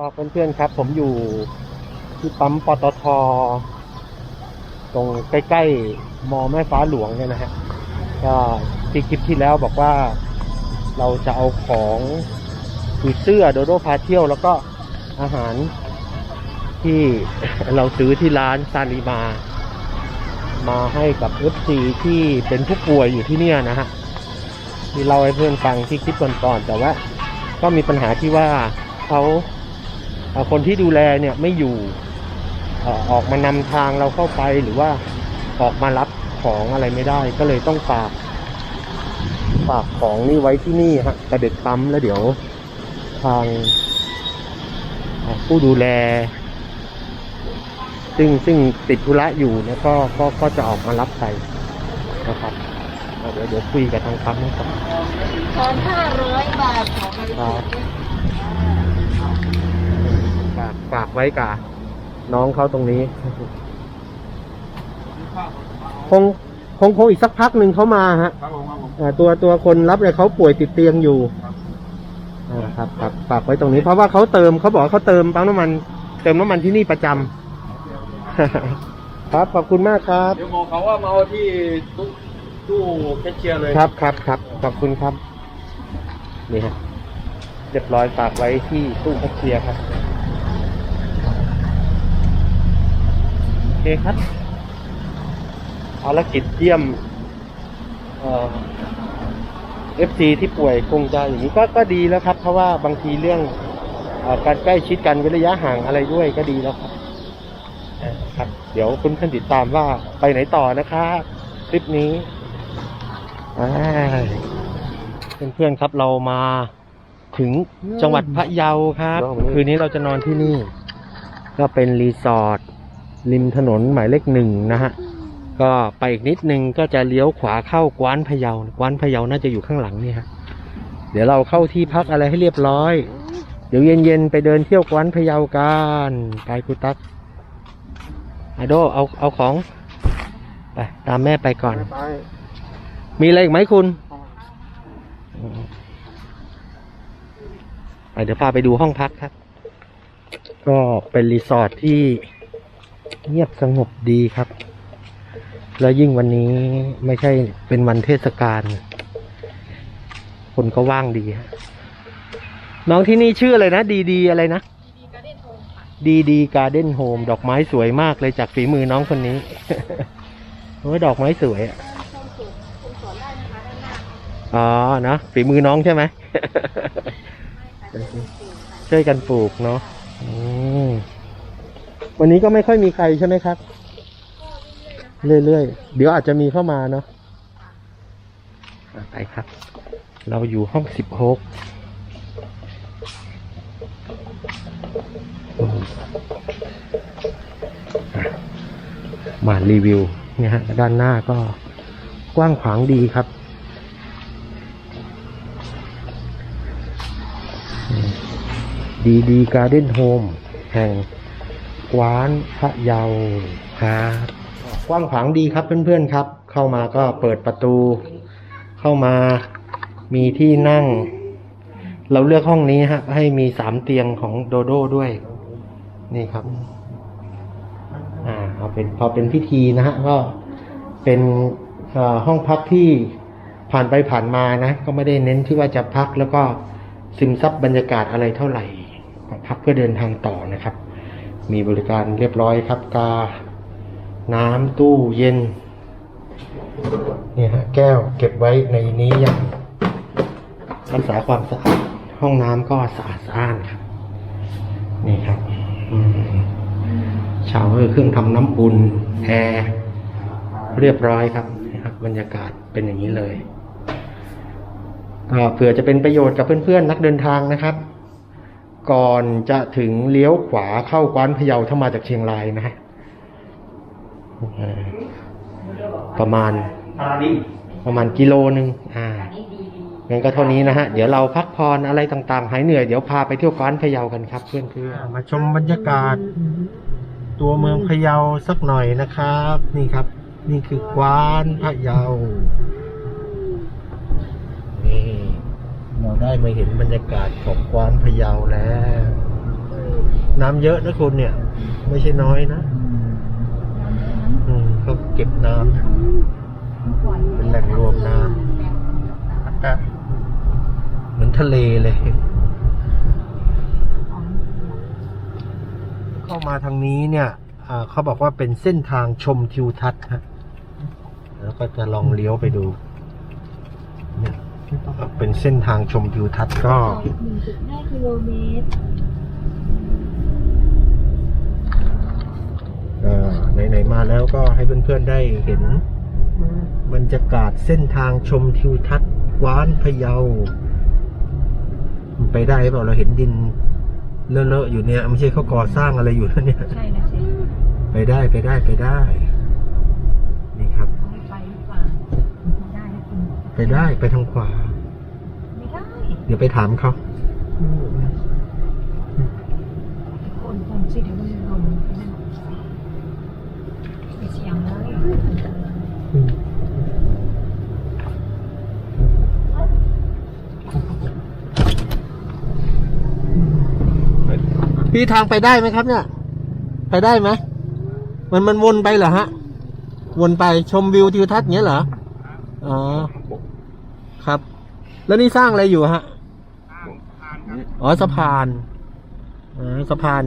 ก็เพื่อนๆครับ ผมอยู่ที่ปั๊มปตท ตรงใกล้ๆมอแม่ฟ้าหลวงเนี่ยนะฮะก็ที่คลิปที่แล้วบอกว่าเราจะเอาของคือเสื้อโดโดพาเที่ยว แล้วก็อาหารที่เราซื้อที่ร้านซาลีมา มาให้กับ FC ที่เป็นผู้ป่วยอยู่ที่เนี่ยนะฮะที่เราให้เพื่อนฟังที่คลิปก่อนๆแต่ว่า ก็มีปัญหาที่ว่าเขา คนที่ดูแลเนี่ยไม่อยู่เอ่อออกมานำทางเราเข้าไปหรือว่าออกมารับของอะไรไม่ได้ ก็เลยต้องฝาก ฝากของนี่ไว้ที่นี่ฮะกระเด็ดปั๊มแล้วเดี๋ยวทางเอ่อผู้ดูแล ซึ่งซึ่งติดธุระอยู่เนี่ยก็ก็ก็จะออกมารับไปนะครับเดี๋ยวเดี๋ยวคุยกับทางปั๊มนะครับตอนห้าร้อยบาทของบริษัทฝากฝากไว้กับน้องเขาตรงนี้ คงคงคงอีกสักพักหนึ่งเขามาฮะครับผมครับผมอ่าตัวตัวคนรับเนี่ยเขาป่วยติดเตียงอยู่อ่าครับครับฝากไว้ตรงนี้ เพราะว่าเขาเติมเขาบอกว่าเขาเติมปั๊มน้ำมัน เติมน้ำมันที่นี่ประจำ ครับขอบคุณมากครับ เดี๋ยวบอกเขาว่ามาเอาที่ตู้ตู้แคชเชียร์เลย ครับครับครับขอบคุณครับ นี่ฮะเรียบร้อยฝากไว้ที่ตู้แคชเชียร์ครับโอ เคครับ ภารกิจเยี่ยมเอ่อฟซีที่ป่วยคงจะอย่างนี้ก็ก็ดีแล้วครับ เพราะว่าบางทีเรื่องเออการใกล้ชิดกันเว้นระยะห่างอะไรด้วยก็ดีแล้วครับเอ่อครับ เดี๋ยวคุณท่านติดตามว่าไปไหนต่อนะครับคลิปนี้เพื่อนๆครับเรามาถึงจังหวัดพะเยาครับ คืนนี้เราจะนอนที่นี่ ก็เป็นรีสอร์ท ริมถนนหมายเลขหนึ่งนะฮะก็ไปอีกนิดนึงก็จะเลี้ยวขวาเข้ากวานพะเยากวานพะเยาน่าจะอยู่ข้างหลังนี่ฮะเดี๋ยวเราเข้าที่พักอะไรให้เรียบร้อย เดี๋ยวเย็นๆไปเดินเที่ยวกวานพะเยากันไปคุตักไอโดเอาเอาของไปตามแม่ไปก่อน มีอะไรอีกไหมคุณไปเดี๋ยวพาไปดูห้องพักครับ ก็เป็นรีสอร์ทที่ เงียบสงบดีครับ แล้วยิ่งวันนี้ไม่ใช่เป็นวันเทศกาลคนก็ว่างดีฮะน้องที่นี่ชื่ออะไรนะ ดีดีอะไรนะ ดีดีการ์เด้นโฮมดอกไม้สวยมากเลยจากฝีมือน้องคนนี้โอ้ยดอกไม้สวยอะอ๋อเนะฝีมือน้องใช่ไหมช่วยกันปลูกเนาะอืม วันนี้ก็ไม่ค่อยมีใครใช่ไหมครับ เรื่อยๆ เดี๋ยวอาจจะมีเข้ามาเนาะอะไปครับ เราอยู่ห้องสิบหกมารีวิวเนี่ยฮะด้านหน้าก็กว้างขวางดีครับ ดีดีการ์เด้นโฮมแห่ง กวานพระเยาครับกว้างขวางดีครับเพื่อนๆครับ เข้ามาก็เปิดประตู เข้ามามีที่นั่ง เราเลือกห้องนี้ฮะให้มีสามเตียงของโดโด้ด้วย นี่ครับ อ่าเอาเป็นพอเป็นพิธีนะฮะก็เป็นห้องพักที่ผ่านไปผ่านมานะ ก็ไม่ได้เน้นที่ว่าจะพักแล้วก็ซึมซับบรรยากาศอะไรเท่าไหร่พักเพื่อเดินทางต่อนะครับ มีบริการเรียบร้อยครับกา น้ำตู้เย็นนี่ฮะแก้วเก็บไว้ในนี้อย่างรักษาความสะอาดห้องน้ำก็สะอาดสะอ้านครับ นี่ครับชาวเอร์เครื่องทำน้ำอุ่นแอร์เรียบร้อยครับนะครับ บรรยากาศเป็นอย่างนี้เลยก็เผื่อจะเป็นประโยชน์กับเพื่อนๆ นักเดินทางนะครับ ก่อนจะถึงเลี้ยวขวาเข้ากวานพะเยาถ้ามาจากเชียงรายนะฮะเอ่อประมาณประมาณกิโลหนึ่งอ่างั้นก็เท่านี้นะฮะ เดี๋ยวเราพักผ่อนอะไรต่างๆ หายเหนื่อย เดี๋ยวพาไปเที่ยวกวานพะเยากันครับเพื่อนๆมาชมบรรยากาศ ตัวเมืองพะเยาสักหน่อยนะครับ นี่ครับ นี่คือกวานพะเยานี่ เราได้มาเห็นบรรยากาศของกวานพะเยาแล้ว น้ำเยอะนะคุณเนี่ย ไม่ใช่น้อยนะอืมเขาเก็บน้ำเป็นแหล่งรวมน้ำอากาศเหมือนทะเลเลย เข้ามาทางนี้เนี่ยอ่าเขาบอกว่าเป็นเส้นทางชมทิวทัศน์ฮะแล้วก็จะลองเลี้ยวไปดู เนี่ยเป็นเส้นทางชมทิวทัศน์ก็หนึ่งจุดห้ากิโลเมตรเอ่อไหนๆมาแล้วก็ให้เพื่อนๆได้เห็นบรรยากาศเส้นทางชมทิวทัศน์กว้านพะเยามันไปได้เปล่าเราเห็นดินเลอะๆอยู่เนี่ยไม่ใช่เขาก่อสร้างอะไรอยู่นะเนี่ย ใช่นะสิไปได้ไปได้ไปได้ นี่ครับ ไม่ไปหรือเปล่าไม่ได้นะคุณ ไปได้ไปทางขวา ไม่ได้เดี๋ยวไปถามเขาคนคนสิเดี๋ยวมันลงไปเชียงเลยพี่ทางไปได้ไหมครับ เนี่ย ไปได้ไหมมันมันวนไปเหรอฮะ วนไปชมวิวทิวทัศน์เงี้ยเหรอ อ๋อ ครับ แล้วนี่สร้างอะไรอยู่ฮะอ๋อสะพานอ๋อสะพาน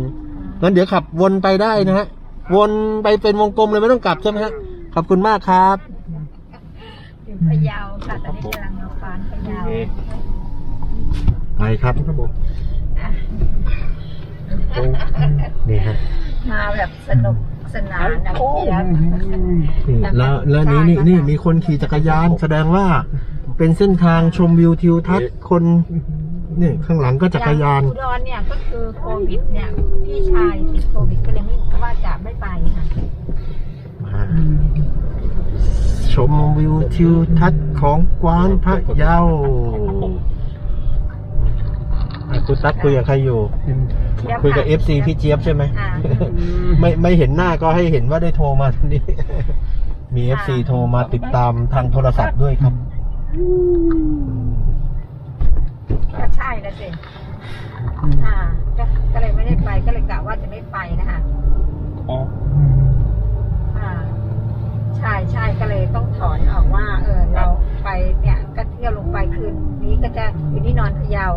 งั้นเดี๋ยวขับวนไปได้นะฮะวนไปเป็นวงกลมเลยไม่ต้องกลับใช่ไหมฮะขอบคุณมากครับอยู่พะเยาค่ะตอนนี้กำลังมาฟานพะเยาไปครับอะนี่ฮะมาแบบสนุกสนานนะเจี๊ยบนี่แล้วแล้วนี้นี่นี่มีคนขี่จักรยานแสดงว่า เป็นเส้นทางชมวิวทิวทัศน์คนนี่ข้างหลังก็จักรยาน อุดรเนี่ยก็คือโควิดเนี่ยพี่ชายติดโควิดก็เลยไม่ว่าจะไม่ไปค่ะมาชมวิวทิวทัศน์ของกวานพะเยาอะคุณตั๊กคุยกับใครอยู่ คุยกับเอฟซีพี่เจี๊ยบใช่ไหม อ่า ไม่ไม่เห็นหน้าก็ให้เห็นว่าได้โทรมาทีนี้ มีเอฟซีโทรมาติดตามทางโทรศัพท์ด้วยครับ ก็ใช่แล้วสิอ่าก็ก็เลยไม่ได้ไปก็เลยกะว่าจะไม่ไปนะคะอ๋ออ่า ใช่ใช่ก็เลยต้องถอนออกว่า เออ เราไปเนี่ย ก็เที่ยวลงไปคืนนี้ก็จะอยู่ที่นอนพะเยา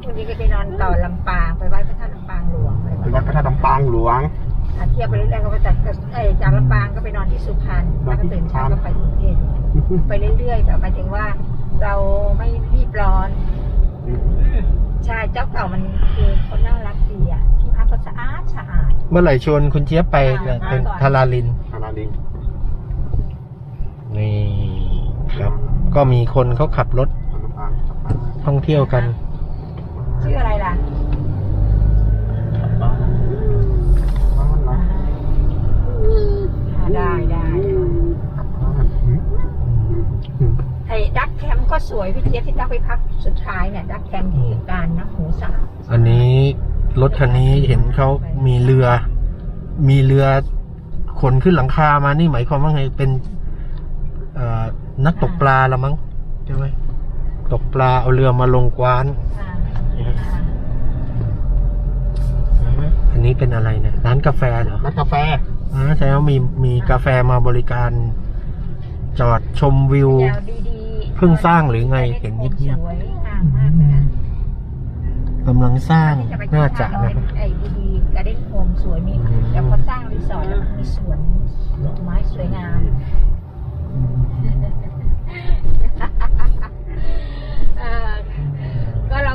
พรุ่งนี้ก็ไปนอนต่อลำปางไปไหว้พระธาตุลำปางหลวงอะไรไปแบบวันี้ดพระธาตุลำปางหลวงอะเที่ยวไปเรื่อยๆก็ไปจากเอ้ยจากลำปางก็ไปนอนที่สุพรรณแล้วก็ตื่นเช้าก็ไปกรุงเทพ ไปเรื่อยๆแบบหมายถึงว่าเราไม่รีบร้อน ใช่ เจ้าเก่ามันคือคนน่ารักดีอะที่พักก็สะอาดสะอาด เมื่อไหร่ชวนคุณเจี๊ยบไปเนี่ยเป็นทาราลินอาราลิงนี่ครับ ก็มีคนเขาขับรถลำปางท่องเที่ยวกันชื่ออะไรล่ะบ้านบ้านเราอ่าได้ได้ไอ้ดักแคมป์ก็สวยพี่เจี๊ยบที่ตักไปพักสุดท้ายเนี่ยดักแคมป์ที่การนะหูสะอาดอันนี้รถคันนี้เห็นเขามีเรือ มีเรือขนขึ้นหลังคามานี่หมายความว่าไงเป็นเอ่อนักตกปลาละมั้งใช่ไหมตกปลาเอาเรือมาลงกวานอ่าอ่าอันนี้เป็นอะไรเนี่ยร้านกาแฟเหรอร้านกาแฟอ๋อแสดงว่ามีมีกาแฟมาบริการ จอดชมวิวยาวดีๆ เพิ่งสร้างหรือไงเห็นเงียบๆสวยงามมากเลยนะกำลังสร้างที่จะไปน่าจะทำนะเอไอ้ดีๆการ์เด้นโฮมสวยมีอืม แล้วพอสร้างรีสอร์ทแล้วมีสวนดอกไม้สวยงาม เออก็เรา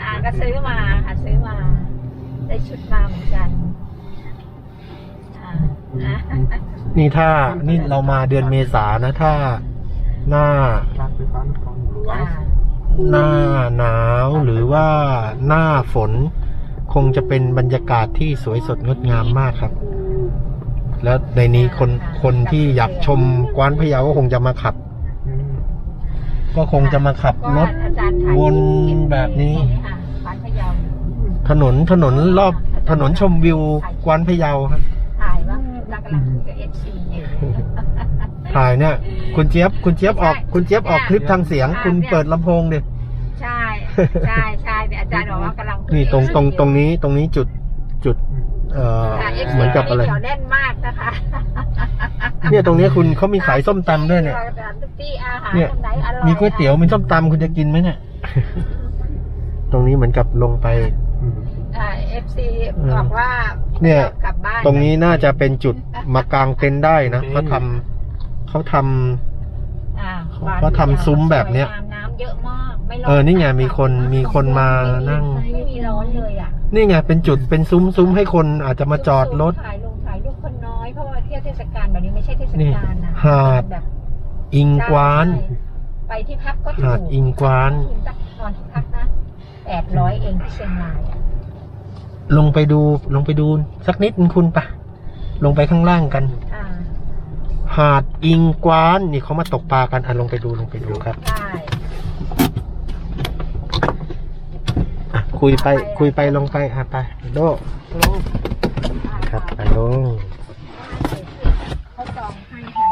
อ่าก็ซื้อมาค่ะซื้อมาได้ชุดมาเหมือนกันอ่าอะ นี่ถ้านี่เรามาเดือนเมษานะถ้าหน้าร้านไฟฟ้านครหลวงอ่าหน้าหนาวหรือว่าหน้าฝน คงจะเป็นบรรยากาศที่สวยสดงดงามมากครับ แล้วในนี้คนคนที่อยากชมกวานพะเยาก็คงจะมาขับอืมก็คงจะมาขับรถก็อาจารย์ถ่ายวนแบบนี้ตรงค่ะบ้านพะเยาถนนถนนรอบถนนชมวิวกวานพะเยาครับำลังคุยกับเอฟซีอยู่ถ่ายเนี่ย คุณเจี๊ยบคุณเจี๊ยบออกคุณเจี๊ยบออกคลิปทางเสียง คุณเปิดลำโพงดิใช่ใช่ใช่เนี่ยอาจารย์บอกว่ากำลังนี่ตรงตรงตรงนี้ตรงนี้จุดจุด เอ่อค่ะ FC เหมือนกับอะไร เหนียวแน่นมากนะคะเนี่ยตรงเนี้ยคุณเขามีขายส้มตำด้วยเนี่ยที่อาหารเนี่ยตรงไหนอร่อยมีก๋วยเตี๋ยวมีส้มตำคุณจะกินไหมเนี่ย ตรงนี้เหมือนกับลงไป อืมอ่าเอฟซีอืมบอกว่าเนี่ยกลับบ้านตรงนี้น่าจะเป็นจุดมากางเต็นท์ได้นะเขาทำเขาทำอ่าเขาทำซุ้มแบบเนี้ยสวงามน้ำเยอะมากไม่ร้อนเออนี่ไงมีคนมีคนมานั่งไม่มีร้อนเลยอะนี่ไงเป็นจุดเป็นซุ้มซุ้มให้คนอาจจะมาจอดรถ ถ่ายลงถ่ายรูปคนน้อยเพราะว่าเที่ยวเทศกาลแบบนี้ไม่ใช่เทศนี่กาลนะหาด แบบอิงกวาน ใช่ไปที่พักก็ถูกหาดอิงกวานคุณตักนอนที่พักนะแปดร้อยเองที่เชียงรายอะ ลงไปดูลงไปดู สักนิดนึงคุณปะลงไปข้างล่างกัน อ่าหาดอิงกวาน นี่เขามาตกปลากันอะลงไปดูลงไปดูครับได้อะคุยไปคุยไปลงไปอะไปโดครับไปลงเขาจองให้ค่ะ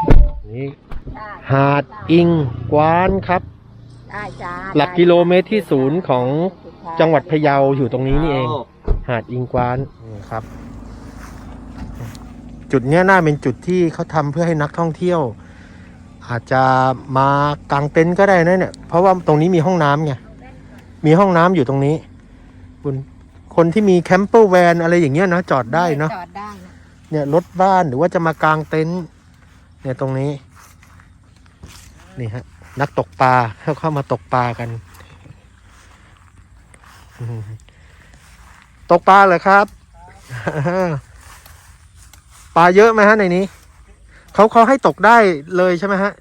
นี่ได้หาดอิงกวานครับ ได้จ้าหลักกิโลเมตรที่ศูนย์ของจังหวัดพะเยาอยู่ตรงนี้นี่เอง หาดอิงกวานนี่ครับ จุดเนี้ยน่าเป็นจุดที่เขาทำเพื่อให้นักท่องเที่ยว อาจจะมากางเต็นท์ก็ได้นะเนี่ย เพราะว่าตรงนี้มีห้องน้ำไงมีห้องน้ำอยู่ตรงนี้คุณคนที่มีแคมเปอร์แวนอะไรอย่างเงี้ยนะจอดได้เนาะจอดได้นะเนี่ยรถบ้านหรือว่าจะมากางเต็นท์เนี่ยตรงนี้ นี่ฮะ นักตกปลาเข้าเข้ามาตกปลากันอืม ตกปลาเหรอครับ ปลาเยอะไหมฮะในนี้ เขาเขาให้ตกได้เลยใช่ไหมฮะ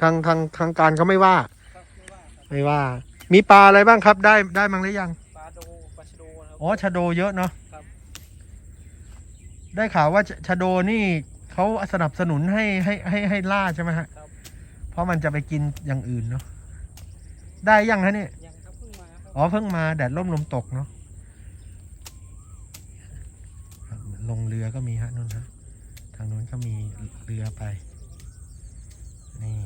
ทางทางทางการเขาไม่ว่า ไม่ว่า มีปลาอะไรบ้างครับ ได้ได้มั้งหรือยัง ปลาโดปลาชะโดนะครับ อ๋อ ชะโดเยอะเนาะครับได้ข่าวว่าชชะโดนี่เขาสนับสนุนให้ให้ให้ให้ล่าใช่ไหมฮะครับเพราะมันจะไปกินอย่างอื่นเนาะ ได้ยังฮะเนี่ยยังครับเพิ่งมาครับอ๋อ เพิ่งมาแดดร่มลมตกเนาะครับลงเรือก็มีฮะนู่นฮะทางนู้นก็มีเรือไป นี่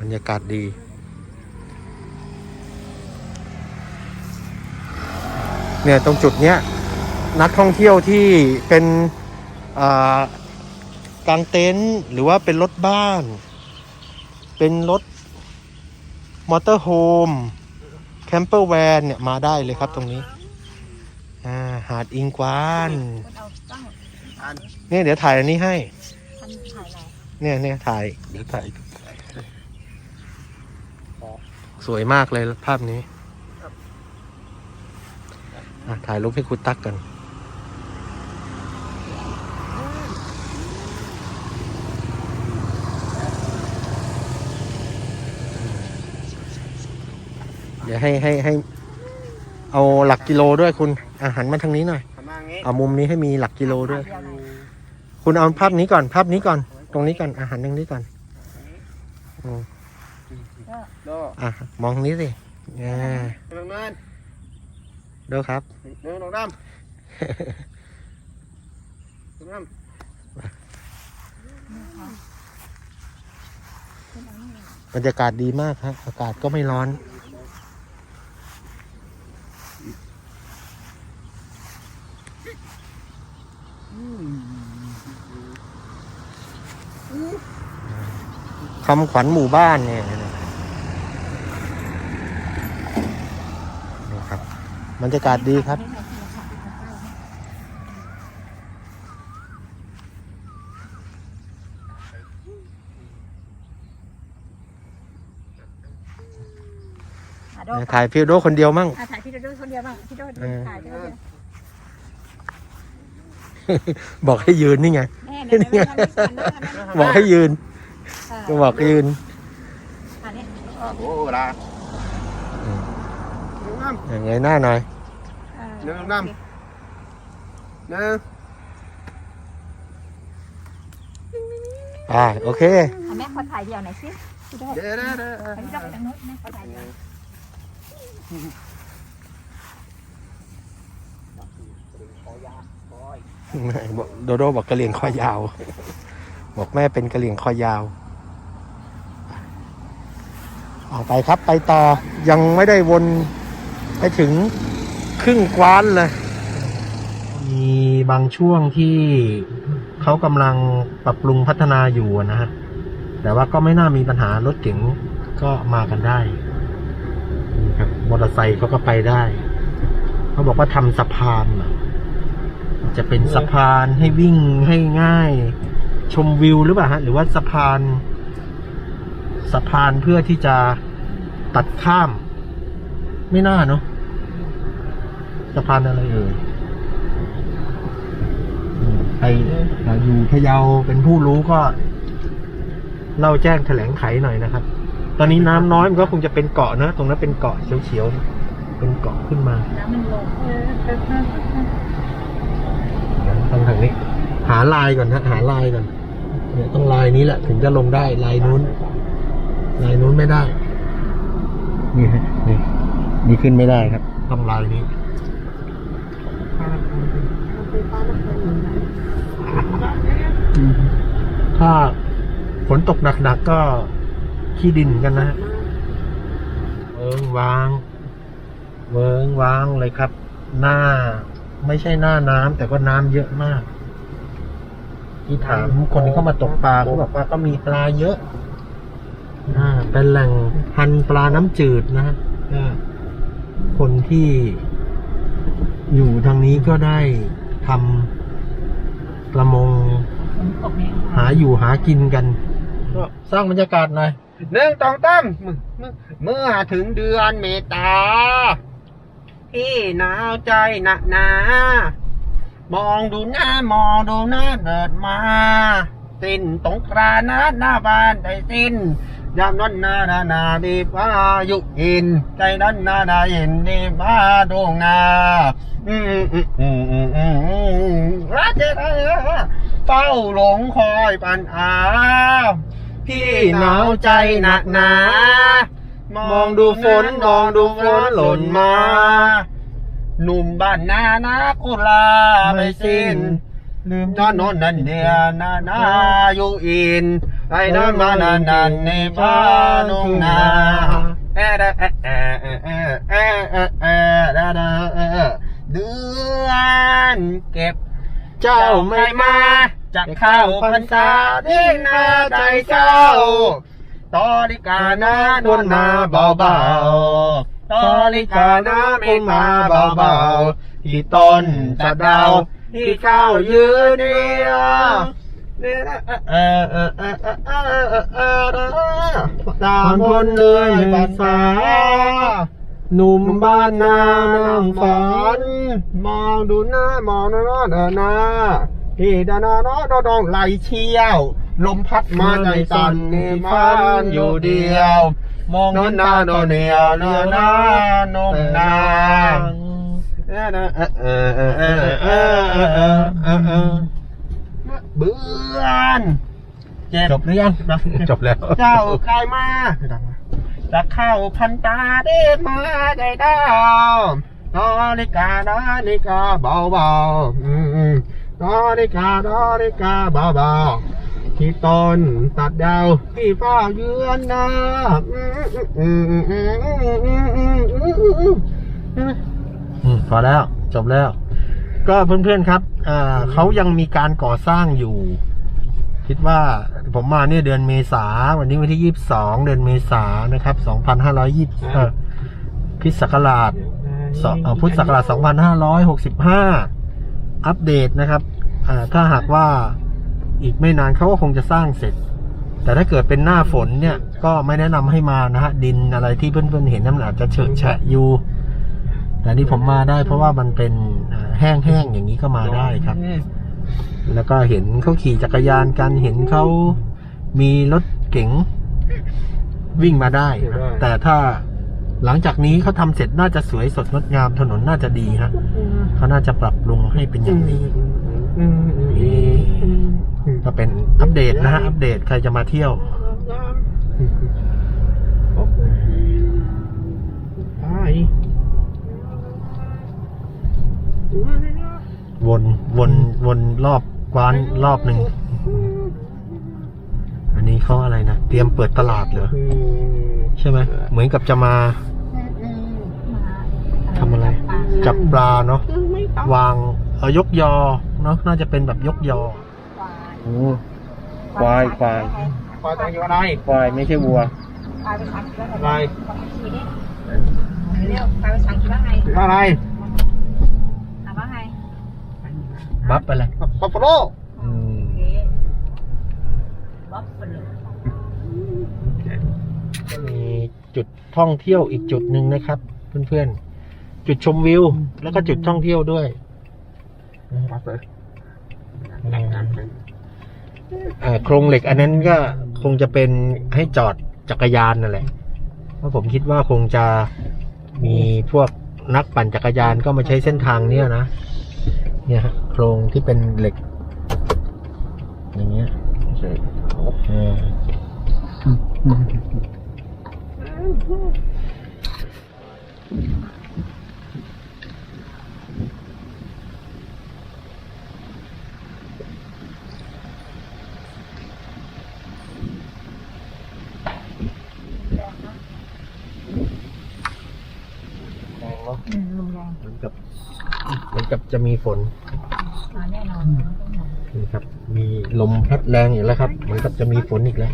บรรยากาศดีเนี่ยตรงจุดเนี้ยนักท่องเที่ยวที่เป็นอ่า กางเต็นท์หรือว่าเป็นรถบ้าน เป็นรถมอเตอร์โฮมแคมเปอร์แวนเนี่ยมาได้เลยครับตรงนี้อ่าหาดอิงกวานคุณเอาตั้งเนี่ยเดี๋ยวถ่ายอันนี้ให้ ทันถ่ายอะไรเนี่ยเนี่ยถ่าย เดี๋ยวถ่ายสวยมากเลยภาพนี้อะถ่ายรูปให้คุณตักกัน เดี๋ยวให้ให้ให้ เอาหลักกิโลด้วยคุณอาหันมาทางนี้หน่อย ทำมางี้เอามุมนี้ให้มีหลักกิโลด้วยเดียวหน่อยคุณเอาภาพนี้ก่อนภาพนี้ก่อน ตรงนี้ก่อนอาหารตรงนี้ก่อนอืมโดอะมองทางนี้สิอ่าตรงนั้นดูครับเดินลงน้ำลงน้ำบรรยากาศดีมากครับอากาศก็ไม่ร้อน คำขวัญหมู่บ้านเนี่ยนี่ครับบรรยากาศดีครับอะโดถ่ายฟิลโดคนเดียวมั่งอะถ่ายพี่โดโดคนเดียวบ้างพี่โดเออถ่ายโดเดียวบอกให้ยืนนี่ไง แน่เดี๋ยเดี๋ยทำด้วยกันนะทำด้วยกันบอกให้ยืนก็บอกให้ยืนอันนี้อ่าโอ้เวลาลงน้อย่างไงหน้าหน่อยเออเดี๋ยวน้ำำนะอ่าโอเคแม่ขอถ่ายเดียวหน่อยสิเดี๋ยวเดี๋ยวเดี๋ยวเอาไปทางโน้นแม่ขอถ่ายเดียว ไม่บอกโดโดบอกกระเหลี่ยงคอยาว บอกแม่เป็นกระเหลี่ยงคอยาว ออกไปครับไปต่อยังไม่ได้วนไปถึงครึ่งกวานเลย มีบางช่วงที่เขากำลังปรับปรุงพัฒนาอยู่นะฮะ แต่ว่าก็ไม่น่ามีปัญหารถเก๋งก็มากันได้นี่ครับมอเตอร์ไซค์เขาก็ไปได้ เขาบอกว่าทำสะพานเหรอ จะเป็นสะพานให้วิ่งให้ง่าย ชมวิวหรือเปล่าฮะหรือว่าสะพาน สะพานเพื่อที่จะตัดข้าม ไม่น่าเนาะสะพานอะไรเอ่ยใครอยู่พะเยาเป็นผู้รู้ก็เล่าแจ้งแถลงไขหน่อยนะครับ ตอนนี้น้ำน้อยมันก็คงจะเป็นเกาะนะ ตรงนั้นเป็นเกาะเฉียวๆ เป็นเกาะขึ้นมา น้ำมันลง ทางทางนี้ หาลายก่อนนะหาลายก่อนเนี่ยต้องลายนี้แหละ ถึงจะลงได้ลายนู้น ลายนู้นไม่ได้ นี่ฮะนี่นี่ขึ้นไม่ได้ครับต้องลายนี้ถ้าฝนตกหนักๆก็ขี้ดินกันนะฮะเวิงวาง เวิงวางเลยครับ หน้า ไม่ใช่หน้าน้ำแต่ก็น้ำเยอะมาก ที่ถามคนที่เข้ามาตกปลาเขาบอกว่าก็มีปลาเยอะอ่าเป็นแหล่งพันธุ์ปลาน้ำจืดนะฮะก็คนที่ อยู่ทางนี้ก็ได้ทำประมงหาอยู่หากินกันก็สร้างบรรยากาศหน่อย หนึ่งตองตั้มเมื่อถึงเดือนเมษา ที่หนาวใจหนักหนามองดูหน้ามองดูหน้าเดิดมา สิ้นตรงกรานต์นะหน้าบ้านได้สิ้นยามนั้นนานานาดีฟ้ายุอิน ใจนั้นนานาเห็นดีฟ้าดวงนาอืมอืมอืมอืมอืมรักเจ้าเฝ้าหลงคอยปันอาพี่หนาวใจหนักหนา มองดูฝนมองดูฝนหล่นมา หนุ่มบ้านนานากุลาไม่สิ้นลืมตอนนอนนั่นเดียนานาอยู่อินไอ้นอนมานานนานในบ้านนงนาเอะเอะเอะเอะเอะเอะเอะเอะเอะเอะเอะเดือนเก็บ เจ้าไม่มาจะเข้าพรรษาที่นาใจเจ้า ตอริกานะนวลมาเบาๆตอริกานะไม่มาเบาๆที่ต้นจะดาวที่เก้ายืนเดียวเออเอตามคนเลยบัดฟ้าหนุ่มบ้านนานั่งฝัน มองดูหน้ามองหน้าหน้าหน้าพี่ดานาน้อดองไหลเชี่ยว ลมพัดมาในสันนมีฟันอยู่เดียว มองนอนนาโนเนียเนื้อนานมนางเบื่อจบหรือยังจบแล้ว เจ้าใครมาจะเข้าพันตาเด้มาได้ดาวนาฬิกานาฬิกาเบาๆนาฬิกานาฬิกาเบาเบา ที่ตนตัดดาวพี่พ่อเยือนนาพอแล้ว จบแล้ว ก็เพื่อนๆครับเขายังมีการก่อสร้างอยู่ คิดว่าผมมาเนี่ยเดือนเมษา วันนี้วันที่ยี่บสองเดือนเมษานะครับสองพันห้าร้อยยี่สิบพิศกราชพุทธศักราชสองพันห้าร้อยหกสิบห้าอัปเดตนะครับถ้าหากว่า อีกไม่นานเขาก็คงจะสร้างเสร็จ แต่ถ้าเกิดเป็นหน้าฝนเนี่ย ก็ไม่แนะนำให้มานะฮะ ดินอะไรที่เพื่อนๆเห็นนั่นมันอาจจะเฉอะแฉะอยู่ แต่นี่ผมมาได้เพราะว่ามันเป็นอ่าแห้งๆอย่างนี้ก็มาได้ครับ แล้วก็เห็นเขาขี่จักรยานกันเห็นเขามีรถเก๋งวิ่งมาได้นะแต่ถ้าหลังจากนี้เขาทำเสร็จน่าจะสวยสดงดงามถนนน่าจะดีฮะเขาน่าจะปรับปรุงให้เป็นอย่างดีนี่ ก็เป็นอัปเดตนะฮะอัปเดตใครจะมาเที่ยวไปวนวนวนรอบกวานรอบหนึ่ง อันนี้เขาอะไรนะ เตรียมเปิดตลาดเหรอ ใช่ไหม เหมือนกับจะมาทำอะไร จับปลาเนาะวาง เออยกยอเนาะน่าจะเป็นแบบยกยอ ควายควายควายตัวอยู่อะไรควายไม่ใช่วัวพาไปสั่งกินแล้วอะไรขี่ดิเร็วพาไปสั่งกินว่าไงอะไรถามว่าไงบัฟอะไรบัฟฟาโลอืมโอเคบ๊อบไปเลยก็มีจุดท่องเที่ยวอีกจุดหนึ่งนะครับ เพื่อนๆ จุดชมวิว แล้วก็จุดท่องเที่ยวด้วยบัฟเลยอ่า โครงเหล็กอันนั้นก็คงจะเป็นให้จอดจักรยานนั่นแหละเพราะผมคิดว่าคงจะมีพวกนักปั่นจักรยานก็มาใช้เส้นทางเนี้ยนะ เนี่ยฮะโครงที่เป็นเหล็ก อย่างเงี้ยอ่าแรงเนาะ อืมลมแรง เหมือนกับเหมือนกับ จะมีฝนมาแน่นอนต้องนอนนี่ครับ มีลมพัดแรงอีกแล้วครับ เหมือนกับจะมีฝนอีกแล้ว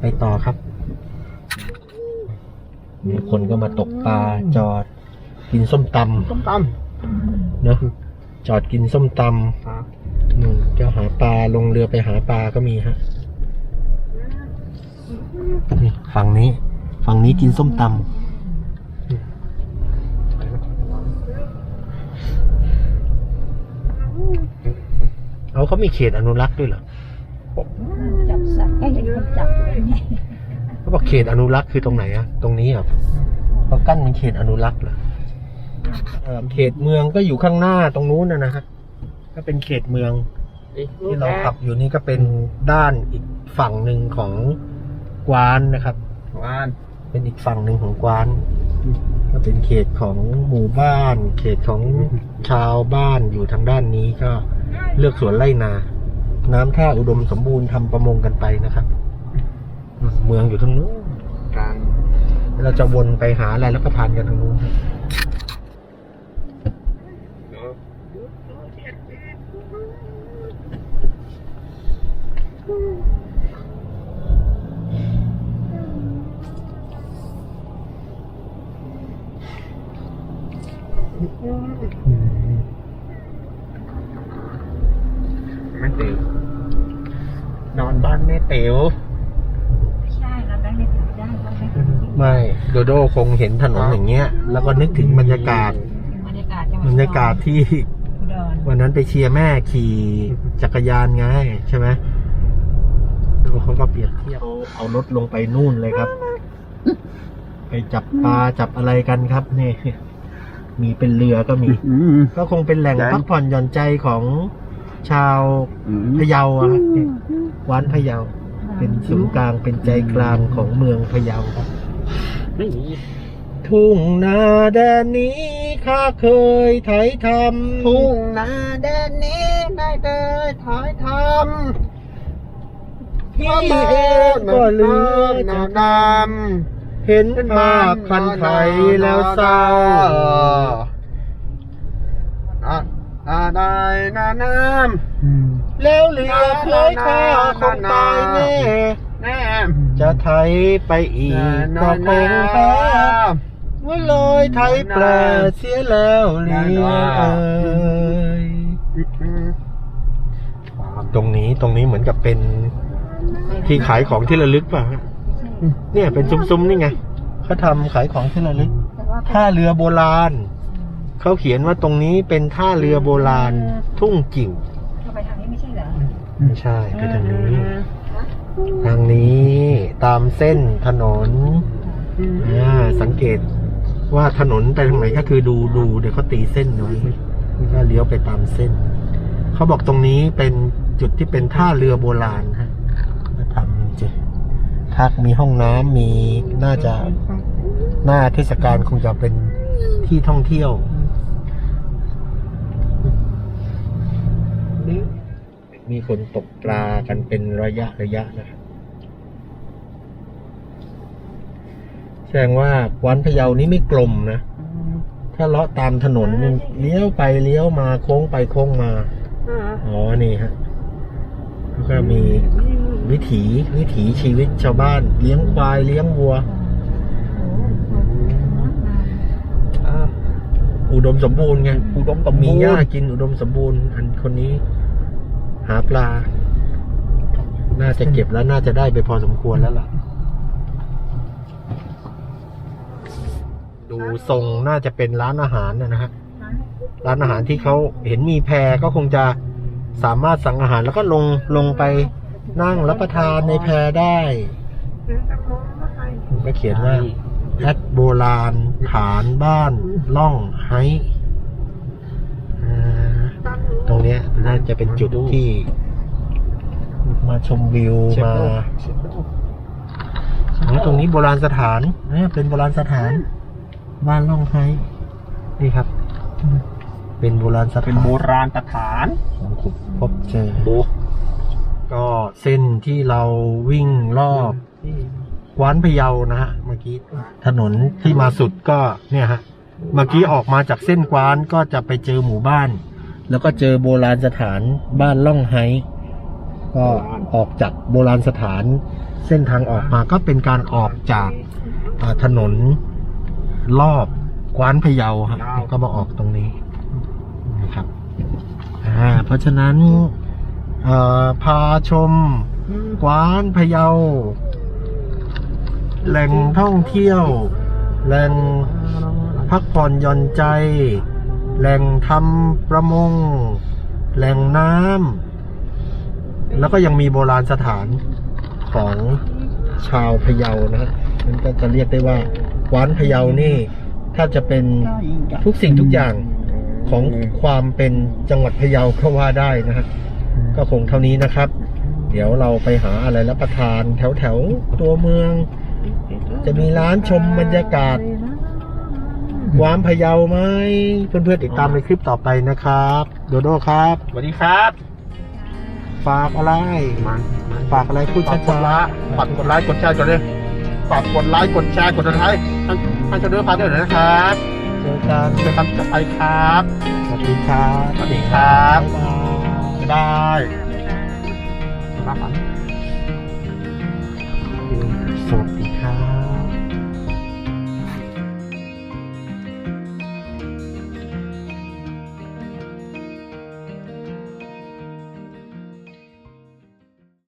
ไปต่อครับมีคนก็มาตกปลาจอด กินส้มตต้มตำเนอะจอดกินส้มตำครับำนู่นก็หาปลาลงเรือไปหาปลาก็มีฮะนี่ฝั่งนี้ ฝั่งนี้กินส้มตำ เอาเขามีเขตอนุรักษ์ด้วยเหรอจับสัตว์ก็ยังคนจับเลยนี่เขาบอกเขตอนุรักษ์คือตรงไหนอะตรงนี้เหรอเขากั้นเป็นเขตอนุรักษ์เหรอเอ่อเขตเมืองก็อยู่ข้างหน้าตรงนู้นนะนะฮะก็เป็นเขตเมืองที่เราขับอยู่นี่ก็เป็นด้านอีกฝั่งหนึ่งของกวานนะครับวานเป็นอีกฝั่งหนึ่งของกวานก็เป็นเขตของหมู่บ้าน เขตของชาวบ้านอยู่ทางด้านนี้ก็ เลือกสวนไร่นา น้ำท่าอุดมสมบูรณ์ทำประมงกันไปนะครับ เมืองอยู่ทางนู้นการเราจะวนไปหาอะไรแล้วก็ทานกันทางนู้นครับอืม ไม่ตื่นนอน บ้านแม่เต๋วไม่ใช่เราได้ไม่ถึงได้เราไม่ถึงที่ไม่โดโดคงเห็นถนนอย่างเงี้ย แล้วก็นึกถึงบรรยากาศ บรรยากาศจังหวัดบรรยากาศที่อุดรวันนั้นไปเชียร์แม่ขี่จักรยานไงใช่ไหมแล้วเขาก็เปรียบเทียบเอาเอารถลงไปนู่นเลยครับ ไปจับปลาจับอะไรกันครับนี่มีเป็นเรือก็มี ก็คงเป็นแหล่งแหล่งพักผ่อนหย่อนใจของชาวพะเยาอะครับเนี่ยกวานพะเยา เป็นศูนย์กลางเป็นใจกลางของเมืองพะเยาครับ ทุ่งนาแดนนี้ข้าเคยไถทำทุ่งนาแดนนี้ได้เดินถอยทพี่ำเองก็เหลือหจะนานเห็นภาพคันไทยแล้วเศร้าอะอ่าได้นาน้ แล้วเหลือเคยข้าคงตายแน่แน่จะไถไปอีกก็คงแพ้ว่าลอยไถแปลเสียแล้วเลียเอ่ยตรงนี้ตรงนี้เหมือนกับเป็นที่ขายของที่ระลึกป่ะเนี่ยเป็นซุ้มๆนี่ไงเขาทำขายของที่ระลึกท่าเรือโบราณเขาเขียนว่าตรงนี้เป็นท่าเรือโบราณทุ่งจิ๋ว ไม่ใช่ไปทางนี้ทางนี้ตามเส้นถนนอ่าสังเกตว่าถนนไปทางไหนก็คือดูดูเดี๋ยวเขาตีเส้นไว้นี่ก็เลี้ยวไปตามเส้น เขาบอกตรงนี้เป็นจุดที่เป็นท่าเรือโบราณฮะมาทำจะทักมีห้องน้ำมีน่าจะหน้าเทศกาลคงจะเป็นที่ท่องเที่ยว มีคนตกปลากันเป็นระยะระยะนะครับแสดงว่ากวานพะเยานี้ไม่กลมนะ ถ้าเลาะตามถนนนี่เลี้ยวไปเลี้ยวมาโค้งไปโค้งมา อ๋อ นี่ฮะแล้วก็มีวิถีวิถีชีวิตชาวบ้าน เลี้ยงควายเลี้ยงวัวอ่าอุดมสมบูรณ์ไงอุดมสมบูรณ์มีหญ้ากินอุดมสมบูรณ์ อันคนนี้ หาปลา น่าจะเก็บแล้วน่าจะได้ไปพอสมควรแล้วล่ะ ดูทรงน่าจะเป็นร้านอาหารนะนะฮะร้านอาหารที่เขาเห็นมีแพรก็คงจะสามารถสั่งอาหารแล้วก็ลงลงไปนั่งรับประทานในแพรได้ก็เขียนว่าแอดโบราณฐานบ้านล่องไฮอ่าต รงเนี้ยน่าจะเป็นจุดที่ มาชมวิวเชฟมาโลเชฟโลอ๋อตรงนี้โบราณสถานเนี่ยเป็นโบราณสถาน บ้านล่องไฮนี่ครับ เป็นโบราณสถานเป็นโบราณสถานพบเจอดูก็เส้นที่เราวิ่งรอบกวานพะเยานะฮะเมื่อกี้ถนนที่มาสุดก็เนี่ยฮะเมื่อกี้ออกมาจากเส้นกวานก็จะไปเจอหมู่บ้าน แล้วก็เจอโบราณสถานบ้านล่องไฮก็ออกจากโบราณสถานเส้นทางออกมาก็เป็นการออกจากถนนรอบกวานพะเยาฮะก็มาออกตรงนี้นะครับเพราะฉะนั้นพาชมกวานพะเยา แหล่งท่องเที่ยว แหล่งพักผ่อนหย่อนใจ แหล่งทำประมง แหล่งน้ำแล้วก็ยังมีโบราณสถานของชาวพะเยานะฮะมันก็จะเรียกได้ว่าวานพะเยานี่ถ้าจะเป็นทุกสิ่งทุกอย่างของความเป็นจังหวัดพะเยาก็ว่าได้นะฮะก็คงเท่านี้นะครับ เดี๋ยวเราไปหาอะไรรับประทานแถวแถวๆตัวเมือง จะมีร้านชมบรรยากาศ วามพะเยาไหมเพื่อนๆติดตามในคลิปต่อไปนะครับ โดโดครับ สวัสดีครับ ฝากอะไรมันมันฝากอะไรพูดฝากกช้าดไลค์ฝากกดไลค์กดแชร์กดเลยฝากกดไลค์กดแชร์กดติดตามท่านท่านจะด้วยพาด้วยนะครับๆเจอกันเจอกันต่อไปครับสวัสดีครับสวัสดีครับบ๊ายบาย บ๊ายบายบ๊ายบาย